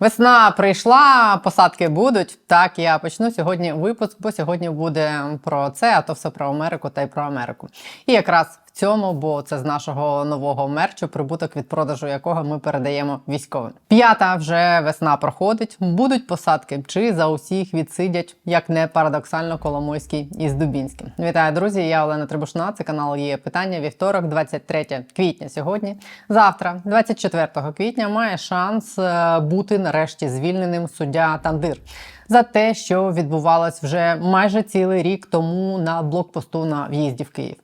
Весна прийшла, посадки будуть. Так, я почну сьогодні випуск, бо сьогодні буде про це, а то все про Америку та й про Америку. І якраз цьому, бо це з нашого нового мерчу, прибуток від продажу якого ми передаємо військовим. П'ята вже весна проходить. Будуть посадки, чи за усіх відсидять, як не парадоксально Коломойський із Дубінським. Вітаю, друзі! Я Олена Трибушна. Це канал є питання. Вівторок, 23 квітня. Сьогодні, завтра, 24 квітня, має шанс е, бути нарешті звільненим суддя Тандир за те, що відбувалось вже майже цілий рік тому на блокпосту на в'їзді в Київ.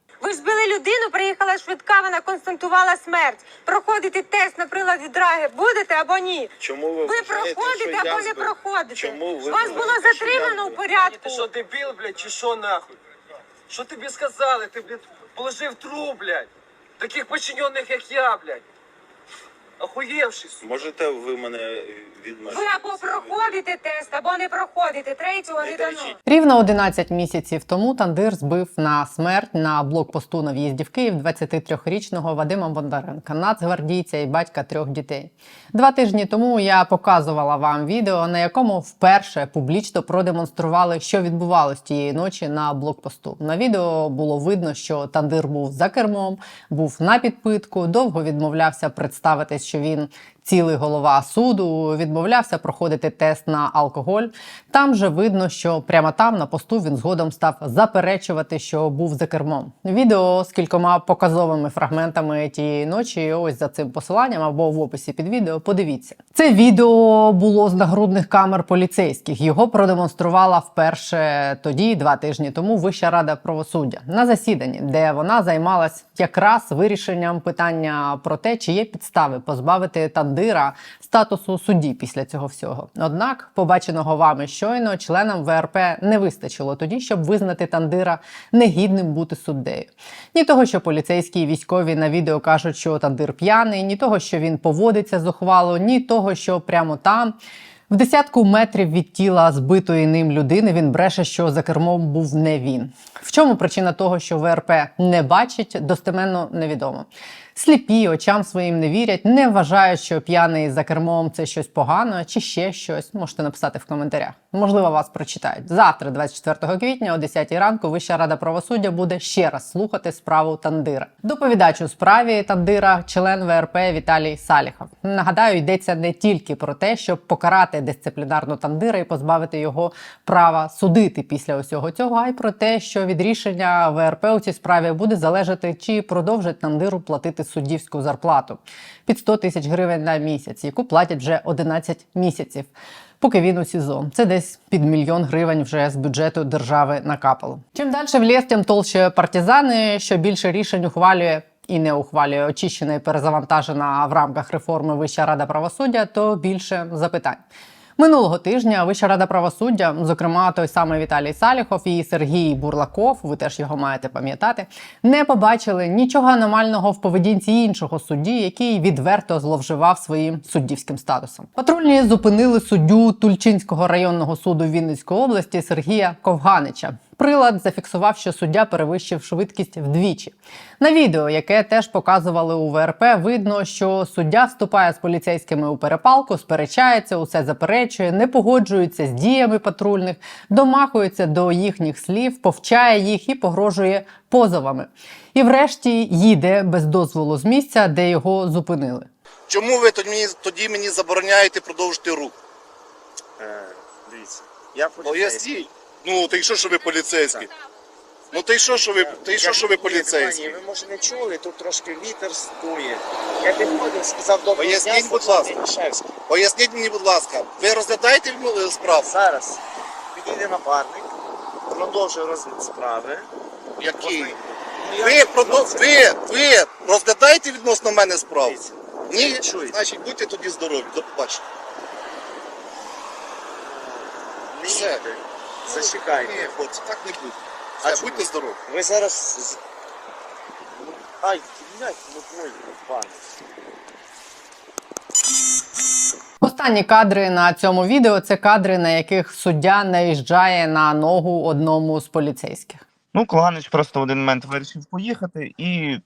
Людину, приїхала швидка, вона констатувала смерть. Проходити тест на прилад відраги будете або ні? Чому ви, Ви проходите або не проходите. Чому ви Вас було затримано у порядку. Ти що, дебіл, блядь, чи що нахуй? Що тобі сказали? Ти, блядь, положив труп, блядь. Таких подчинених, як я, блядь. Охуєвший, сука. Можете ви мене Ви або проходите тест, або не проходите. Третього не Не дано. Рівно 11 місяців тому Тандир збив на смерть на блокпосту на в'їзді в Київ 23-річного Вадима Бондаренка, нацгвардійця і батька трьох дітей. Два тижні тому я показувала вам відео, на якому вперше публічно продемонстрували, що відбувалось тієї ночі на блокпосту. На відео було видно, що Тандир був за кермом, був на підпитку, довго відмовлявся представитись, що він цілий голова суду, відмовлявся проходити тест на алкоголь. Там же видно, що прямо там на посту він згодом став заперечувати, що був за кермом. Відео з кількома показовими фрагментами тієї ночі. Ось за цим посиланням або в описі під відео. Подивіться, це відео було з нагрудних камер поліцейських. Його продемонструвала вперше тоді, два тижні тому, Вища рада правосуддя на засіданні, де вона займалась якраз вирішенням питання про те, чи є підстави позбавити Тандира статусу судді після цього всього. Однак, побаченого вами щойно членам ВРП не вистачило тоді, щоб визнати Тандира негідним бути суддею. Ні того, що поліцейські і військові на відео кажуть, що Тандир п'яний, ні того, що він поводиться зухвало, ні того, що прямо там. В десятку метрів від тіла збитої ним людини він бреше, що за кермом був не він. В чому причина того, що ВРП не бачить, достеменно невідомо. Сліпі очам своїм не вірять, не вважають, що п'яний за кермом це щось погано чи ще щось. Можете написати в коментарях. Можливо, вас прочитають. Завтра, 24 квітня, о 10 ранку, Вища рада правосуддя буде ще раз слухати справу Тандира. Доповідач у справі Тандира, член ВРП Віталій Саліхов. Нагадаю, йдеться не тільки про те, щоб покарати дисциплінарно Тандира і позбавити його права судити після усього цього, а й про те, що від рішення ВРП у цій справі буде залежати, чи продовжить Тандиру платити суддівську зарплату під 100 тисяч гривень на місяць, яку платять вже 11 місяців. Поки він у СІЗО. Це десь під мільйон гривень вже з бюджету держави накапало. Чим далі в ліс, тим толще партизани, що більше рішень ухвалює і не ухвалює очищена і перезавантажена в рамках реформи Вища рада правосуддя, то більше запитань. Минулого тижня Вища рада правосуддя, зокрема той самий Віталій Саліхов і Сергій Бурлаков, ви теж його маєте пам'ятати, не побачили нічого аномального в поведінці іншого судді, який відверто зловживав своїм суддівським статусом. Патрульні зупинили суддю Тульчинського районного суду Вінницької області Сергія Ковганича. Прилад зафіксував, що суддя перевищив швидкість вдвічі. На відео, яке теж показували у ВРП, видно, що суддя вступає з поліцейськими у перепалку, сперечається, усе заперечує, не погоджується з діями патрульних, домахується до їхніх слів, повчає їх і погрожує позовами. І врешті їде без дозволу з місця, де його зупинили. Чому ви тоді мені, тоді мені забороняєте продовжити рух? Е, дивіться, я поліцейський. Поясніть. Ну, й що, що ви поліцейський? Ну, й що, що ви, й що, що ви поліцейський? Ні, ви може не чули, тут трошки вітер стує. Я підходив, сказав доброго Поясніть, дня, будь Степан ласка. Мішевський. Поясніть мені, будь ласка, ви розглядаєте е, справу? Зараз підійде напарник, продовжує розгляд справи. Який? Ну, я- Ви, продов... ви, ви розглядаєте відносно мене справу? Дивіться, Ні? чуєте. Значить, будьте тоді здорові. До побачення. Не Все. їдьте. Зачекайте. Ні, хлопці, так не буде. А Все, чому? будьте здорові. Ви зараз... з- Ну, Ай, блядь, ну твой пан. Останні кадри на цьому відео це кадри, на яких суддя наїжджає на ногу одному з поліцейських. Ну, Коганич просто в один момент вирішив поїхати, і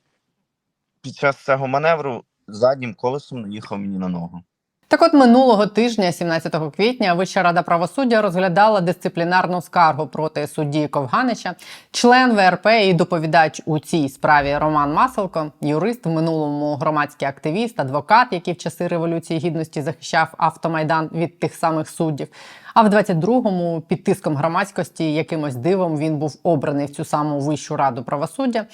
під час цього маневру заднім колесом наїхав мені на ногу. Так от минулого тижня, 17 квітня, Вища рада правосуддя розглядала дисциплінарну скаргу проти судді Ковганича, член ВРП і доповідач у цій справі Роман Маселко, юрист в минулому громадський активіст, адвокат, який в часи революції гідності захищав автомайдан від тих самих суддів. А в 22-му під тиском громадськості якимось дивом він був обраний в цю саму Вищу раду правосуддя.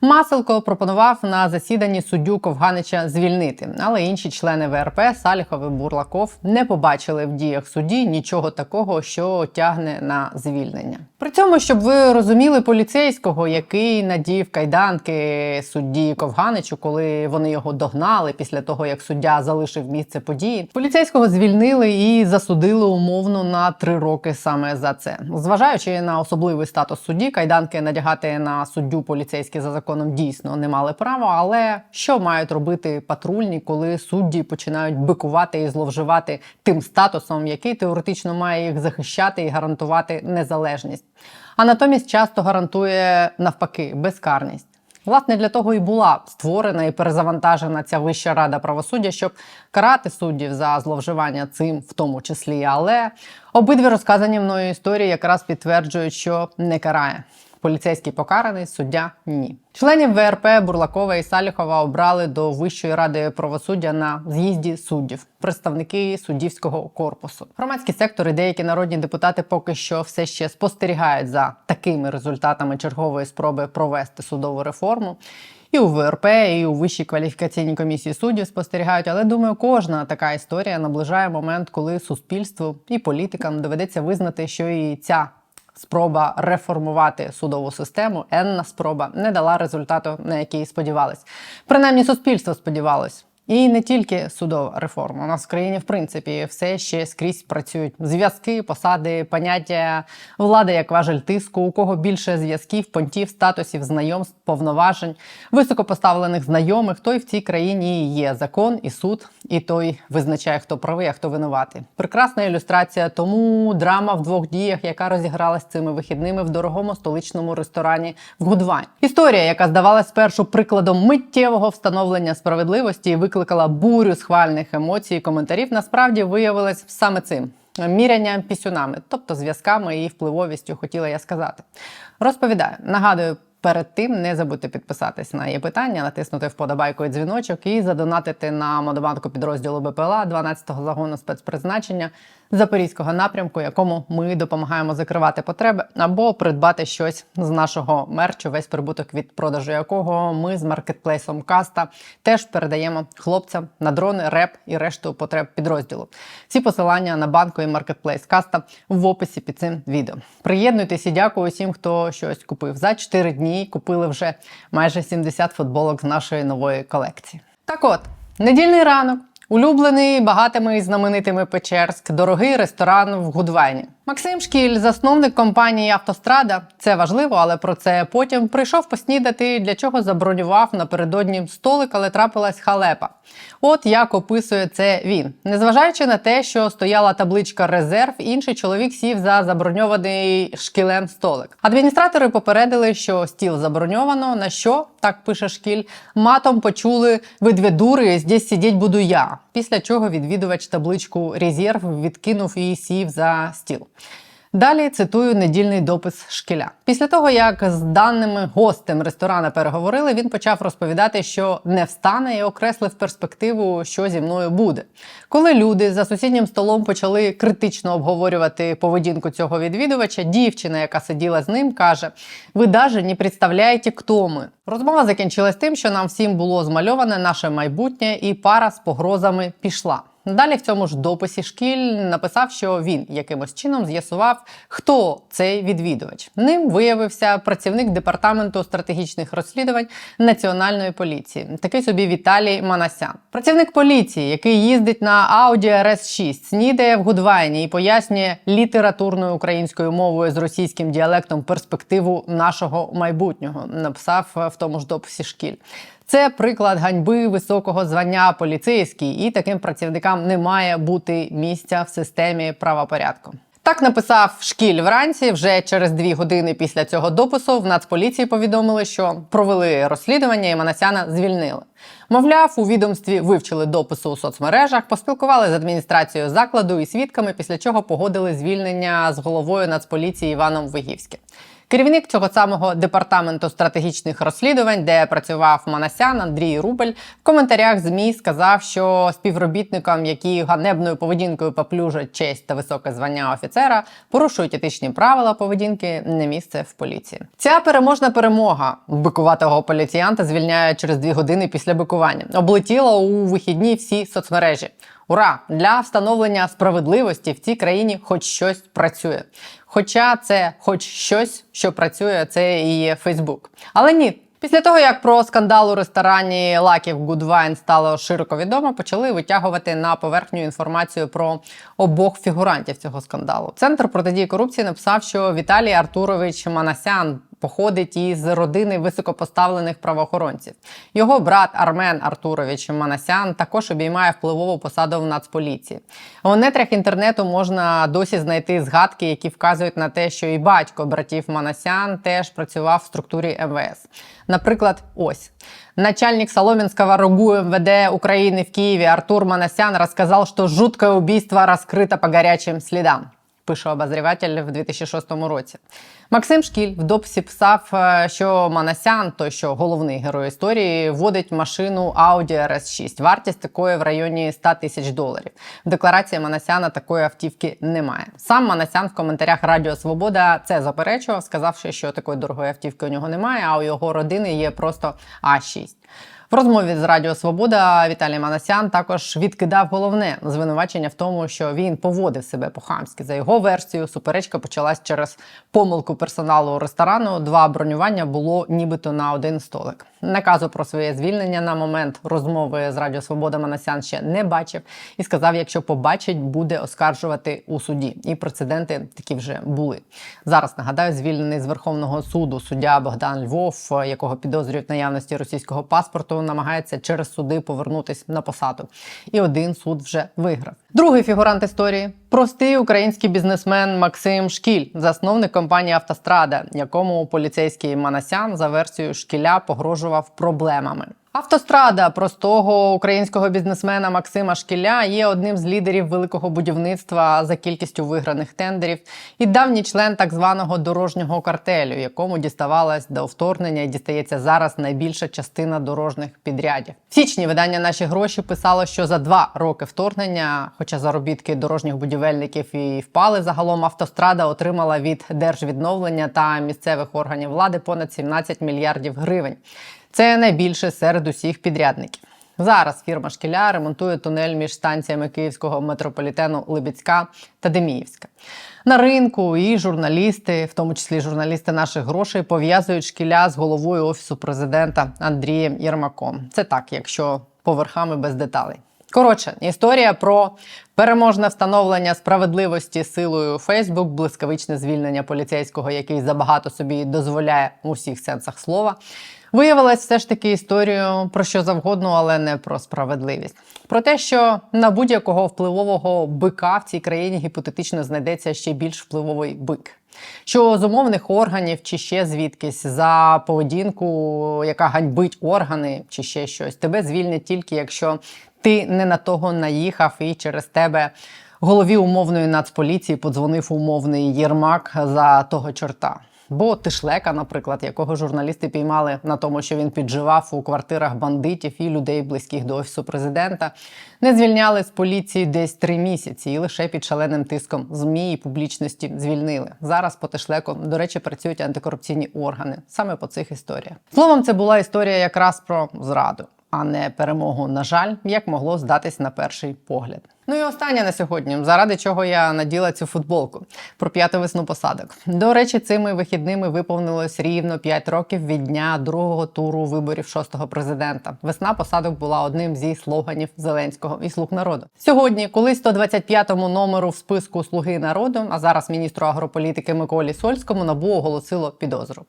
Маселко пропонував на засіданні суддю Ковганича звільнити, але інші члени ВРП Саліхов і Бурлаков не побачили в діях судді нічого такого, що тягне на звільнення. При цьому, щоб ви розуміли поліцейського, який надів кайданки судді Ковганичу, коли вони його догнали після того, як суддя залишив місце події, поліцейського звільнили і засудили умовно на три роки саме за це. Зважаючи на особливий статус судді, кайданки надягати на суддю поліцейські за законом дійсно не мали права. Але що мають робити патрульні, коли судді починають бикувати і зловживати тим статусом, який теоретично має їх захищати і гарантувати незалежність, а натомість часто гарантує навпаки безкарність. Власне, для того і була створена і перезавантажена ця Вища рада правосуддя, щоб карати суддів за зловживання цим, в тому числі. Але обидві розказані мною історії якраз підтверджують, що не карає. Поліцейський покараний, суддя ні. Членів ВРП Бурлакова і Саліхова обрали до Вищої ради правосуддя на з'їзді суддів, представники суддівського корпусу. Громадські сектори, деякі народні депутати поки що все ще спостерігають за такими результатами чергової спроби провести судову реформу. І у ВРП, і у Вищій кваліфікаційній комісії суддів спостерігають. Але думаю, кожна така історія наближає момент, коли суспільству і політикам доведеться визнати, що і ця спроба реформувати судову систему, енна спроба не дала результату, на який сподівались. Принаймні, суспільство сподівалось. І не тільки судова реформа. У нас в країні, в принципі, все ще скрізь працюють зв'язки, посади, поняття влади як важель тиску, у кого більше зв'язків, понтів, статусів, знайомств, повноважень, високопоставлених знайомих, той в цій країні є закон і суд, і той визначає, хто правий, а хто винуватий. Прекрасна ілюстрація тому драма в двох діях, яка розігралась цими вихідними в дорогому столичному ресторані в Гудвайн. Історія, яка здавалась спершу прикладом миттєвого встановлення справедливості і викликала бурю схвальних емоцій і коментарів, насправді виявилась саме цим. Мірянням пісюнами, тобто зв'язками і впливовістю, хотіла я сказати. Розповідаю, нагадую, перед тим не забудьте підписатись на її питання, натиснути вподобайку і дзвіночок і задонатити на модобанку підрозділу БПЛА 12-го загону спецпризначення Запорізького напрямку, якому ми допомагаємо закривати потреби або придбати щось з нашого мерчу, весь прибуток від продажу якого ми з маркетплейсом Каста теж передаємо хлопцям на дрони, реп і решту потреб підрозділу. Всі посилання на банку і маркетплейс Каста в описі під цим відео. Приєднуйтесь і дякую усім, хто щось купив. За 4 дні купили вже майже 70 футболок з нашої нової колекції. Так от, недільний ранок. Улюблений багатими і знаменитими Печерськ, дорогий ресторан в Гудвайні. Максим Шкіль, засновник компанії Автострада. Це важливо, але про це потім прийшов поснідати, для чого забронював напередодні столик, але трапилась халепа. От як описує це він. Незважаючи на те, що стояла табличка резерв, інший чоловік сів за заброньований шкілем столик. Адміністратори попередили, що стіл заброньовано. На що так пише шкіль, матом почули ви дві дури, здесь сидіть буду я. Після чого відвідувач табличку резерв відкинув і сів за стіл. Далі цитую недільний допис шкіля. Після того, як з даними гостем ресторана переговорили, він почав розповідати, що не встане і окреслив перспективу, що зі мною буде. Коли люди за сусіднім столом почали критично обговорювати поведінку цього відвідувача, дівчина, яка сиділа з ним, каже: Ви даже не представляєте, хто ми. Розмова закінчилась тим, що нам всім було змальоване наше майбутнє, і пара з погрозами пішла. Далі в цьому ж дописі шкіль написав, що він якимось чином з'ясував, хто цей відвідувач. Ним виявився працівник департаменту стратегічних розслідувань національної поліції, такий собі Віталій Манасян. Працівник поліції, який їздить на Audi RS6, снідає в Гудвайні і пояснює літературною українською мовою з російським діалектом перспективу нашого майбутнього. Написав в тому ж дописі шкіль. Це приклад ганьби високого звання поліцейський, і таким працівникам не має бути місця в системі правопорядку. Так написав шкіль вранці. Вже через дві години після цього допису в Нацполіції повідомили, що провели розслідування і Манасяна звільнили. Мовляв, у відомстві вивчили допису у соцмережах, поспілкували з адміністрацією закладу і свідками, після чого погодили звільнення з головою Нацполіції Іваном Вигівським. Керівник цього самого департаменту стратегічних розслідувань, де працював Манасян Андрій Рубель, в коментарях змі сказав, що співробітникам, які ганебною поведінкою поплюжать честь та високе звання офіцера, порушують етичні правила поведінки, не місце в поліції. Ця переможна перемога бикуватого поліціянта звільняє через дві години після бикування. Облетіла у вихідні всі соцмережі. Ура! Для встановлення справедливості в цій країні хоч щось працює. Хоча це хоч щось, що працює, це і є Фейсбук. Але ні. Після того, як про скандал у ресторані Лаків Гудвайн стало широко відомо, почали витягувати на поверхню інформацію про обох фігурантів цього скандалу. Центр протидії корупції написав, що Віталій Артурович Манасян походить із родини високопоставлених правоохоронців. Його брат Армен Артурович Манасян також обіймає впливову посаду в Нацполіції. У нетрях інтернету можна досі знайти згадки, які вказують на те, що і батько братів Манасян теж працював в структурі МВС. Наприклад, ось начальник Соломенского РОГУ МВД Украины в Киеве Артур Манасян рассказал, что жуткое убийство раскрыто по горячим следам. Пише обозріватель в 2006 році. Максим Шкіль в дописі писав, е, що Манасян, той що головний герой історії, водить машину Audi RS6. Вартість такої в районі 100 тисяч доларів. В декларації Манасяна такої автівки немає. Сам Манасян в коментарях Радіо Свобода це заперечував, сказавши, що такої дорогої автівки у нього немає, а у його родини є просто А6. Розмові з Радіо Свобода Віталій Манасян також відкидав головне звинувачення в тому, що він поводив себе по-хамськи. За його версією, суперечка почалась через помилку персоналу ресторану. Два бронювання було нібито на один столик. Наказу про своє звільнення на момент розмови з Радіо Свобода Манасян ще не бачив і сказав, якщо побачить, буде оскаржувати у суді. І прецеденти такі вже були. Зараз нагадаю, звільнений з Верховного суду суддя Богдан Львов, якого підозрюють наявності російського паспорту, намагається через суди повернутись на посаду. І один суд вже виграв. Другий фігурант історії простий український бізнесмен Максим Шкіль, засновник компанії Автострада, якому поліцейський Манасян за версією шкіля погрожував проблемами. Автострада простого українського бізнесмена Максима Шкіля є одним з лідерів великого будівництва за кількістю виграних тендерів і давній член так званого дорожнього картелю, якому діставалась до вторгнення і дістається зараз найбільша частина дорожніх підрядів. В січні видання наші гроші писало, що за два роки вторгнення, хоча заробітки дорожніх будівельників і впали, загалом автострада отримала від держвідновлення та місцевих органів влади понад 17 мільярдів гривень. Це найбільше серед усіх підрядників. Зараз фірма Шкіля ремонтує тунель між станціями київського метрополітену Либідська та Деміївська. На ринку і журналісти, в тому числі журналісти наших грошей, пов'язують шкіля з головою офісу президента Андрієм Єрмаком. Це так, якщо поверхами без деталей. Коротше, історія про переможне встановлення справедливості силою Фейсбук, блискавичне звільнення поліцейського, який забагато собі дозволяє у всіх сенсах слова. Виявилась все ж таки історію про що завгодно, але не про справедливість. Про те, що на будь-якого впливового бика в цій країні гіпотетично знайдеться ще більш впливовий бик. Що з умовних органів чи ще звідкись за поведінку, яка ганьбить органи, чи ще щось, тебе звільнять тільки якщо ти не на того наїхав і через тебе голові умовної нацполіції подзвонив умовний Єрмак за того чорта. Бо Тишлека, наприклад, якого журналісти піймали на тому, що він підживав у квартирах бандитів і людей, близьких до офісу президента, не звільняли з поліції десь три місяці, і лише під шаленим тиском змі і публічності звільнили. Зараз по Тишлеку, до речі, працюють антикорупційні органи саме по цих історіях. Словом, це була історія якраз про зраду. А не перемогу, на жаль, як могло здатись на перший погляд. Ну і останнє на сьогодні, заради чого я наділа цю футболку про п'яту весну посадок. До речі, цими вихідними виповнилось рівно 5 років від дня другого туру виборів шостого президента. Весна посадок була одним зі слоганів Зеленського і слуг народу. Сьогодні, коли 125-му номеру в списку Слуги народу, а зараз міністру агрополітики Миколі Сольському набу оголосило підозру.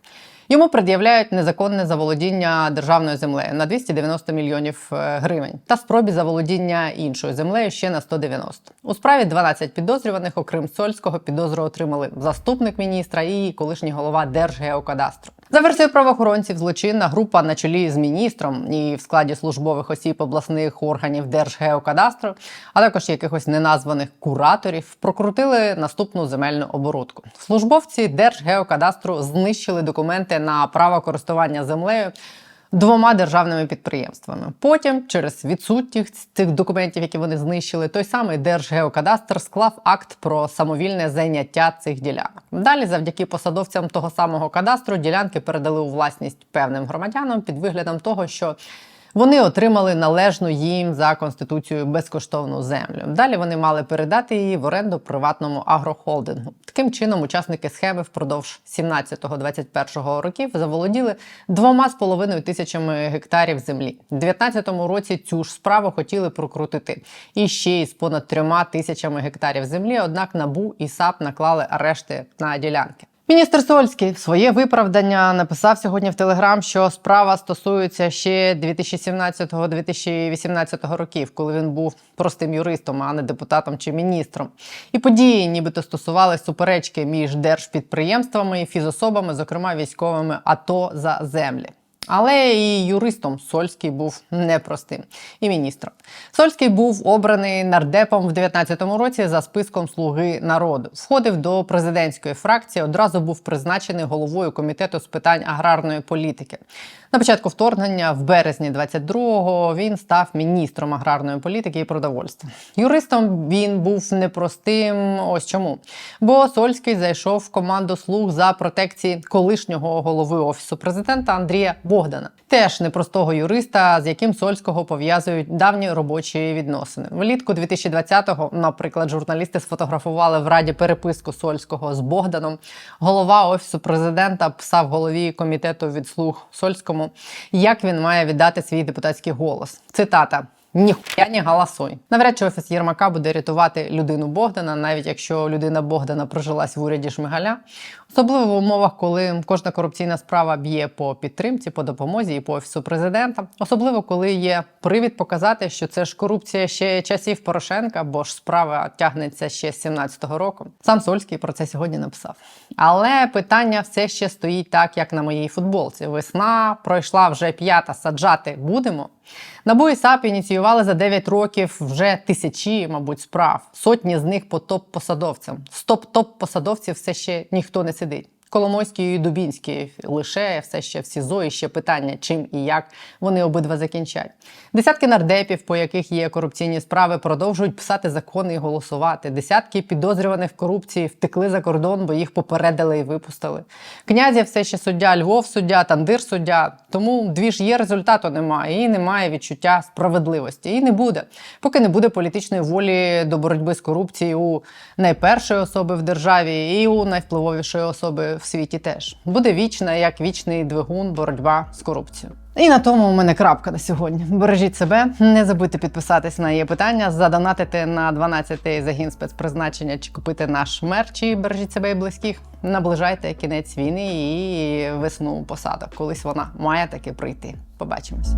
Йому пред'являють незаконне заволодіння державною землею на 290 мільйонів е, гривень та спробі заволодіння іншою землею ще на 190. У справі 12 підозрюваних, окрім Сольського, підозру отримали заступник міністра і колишній голова Держгеокадастру. За версією правоохоронців, злочинна група на чолі з міністром і в складі службових осіб обласних органів Держгеокадастру, а також якихось неназваних кураторів, прокрутили наступну земельну оборудку. Службовці Держгеокадастру знищили документи на право користування землею. Двома державними підприємствами. Потім, через відсутність цих документів, які вони знищили, той самий Держгеокадастр склав акт про самовільне зайняття цих ділянок. Далі, завдяки посадовцям того самого кадастру, ділянки передали у власність певним громадянам під виглядом того, що вони отримали належну їм за конституцією безкоштовну землю. Далі вони мали передати її в оренду приватному агрохолдингу. Таким чином, учасники схеми впродовж 17-21 років заволоділи двома з половиною тисячами гектарів землі. У 19 році цю ж справу хотіли прокрутити і ще із понад трьома тисячами гектарів землі. Однак набу і САП наклали арешти на ділянки. Міністр Сольський своє виправдання написав сьогодні в Телеграм, що справа стосується ще 2017-2018 років, коли він був простим юристом, а не депутатом чи міністром. І події, нібито стосували суперечки між держпідприємствами і фізособами, зокрема військовими АТО за землі. Але і юристом Сольський був непростим, і міністром. Сольський був обраний нардепом в 19-му році за списком Слуги народу. Входив до президентської фракції. Одразу був призначений головою комітету з питань аграрної політики. На початку вторгнення, в березні 22-го, він став міністром аграрної політики і продовольства. Юристом він був непростим. Ось чому. Бо Сольський зайшов в команду слуг за протекції колишнього голови офісу президента Андрія Богдана, теж непростого юриста, з яким Сольського пов'язують давні робочі відносини. Влітку 2020-го, наприклад, журналісти сфотографували в раді переписку Сольського з Богданом. Голова офісу президента писав голові комітету від слуг Сольському, як він має віддати свій депутатський голос. Цитата. Ніхуя не голосуй. Навряд чи офіс Єрмака буде рятувати людину Богдана, навіть якщо людина Богдана прожилась в уряді Шмигаля. Особливо в умовах, коли кожна корупційна справа б'є по підтримці, по допомозі і по офісу президента. Особливо коли є привід показати, що це ж корупція ще часів Порошенка, бо ж справа тягнеться ще з 17-го року. Сам Сольський про це сьогодні написав. Але питання все ще стоїть так, як на моїй футболці. Весна пройшла вже п'ята. Саджати будемо. НАБУ САП ініціювали за 9 років вже тисячі, мабуть, справ. Сотні з них по топ-посадовцям. З топ-топ посадовців все ще ніхто не сидить. Коломойський і Дубінський лише все ще в СІЗО і ще питання, чим і як вони обидва закінчать. Десятки нардепів, по яких є корупційні справи, продовжують писати закони і голосувати. Десятки підозрюваних в корупції втекли за кордон, бо їх попередили і випустили. Князя все ще суддя, Львов суддя, Тандир суддя. Тому дві ж є результату немає, і немає відчуття справедливості. І не буде, поки не буде політичної волі до боротьби з корупцією у найпершої особи в державі і у найвпливовішої особи в світі теж. Буде вічна, як вічний двигун, боротьба з корупцією. І на тому у мене крапка на сьогодні. Бережіть себе, не забудьте підписатись на її питання, задонатити на 12-й загін спецпризначення чи купити наш мерч. І бережіть себе і близьких. Наближайте кінець війни і весну посадок. Колись вона має таки прийти. Побачимось.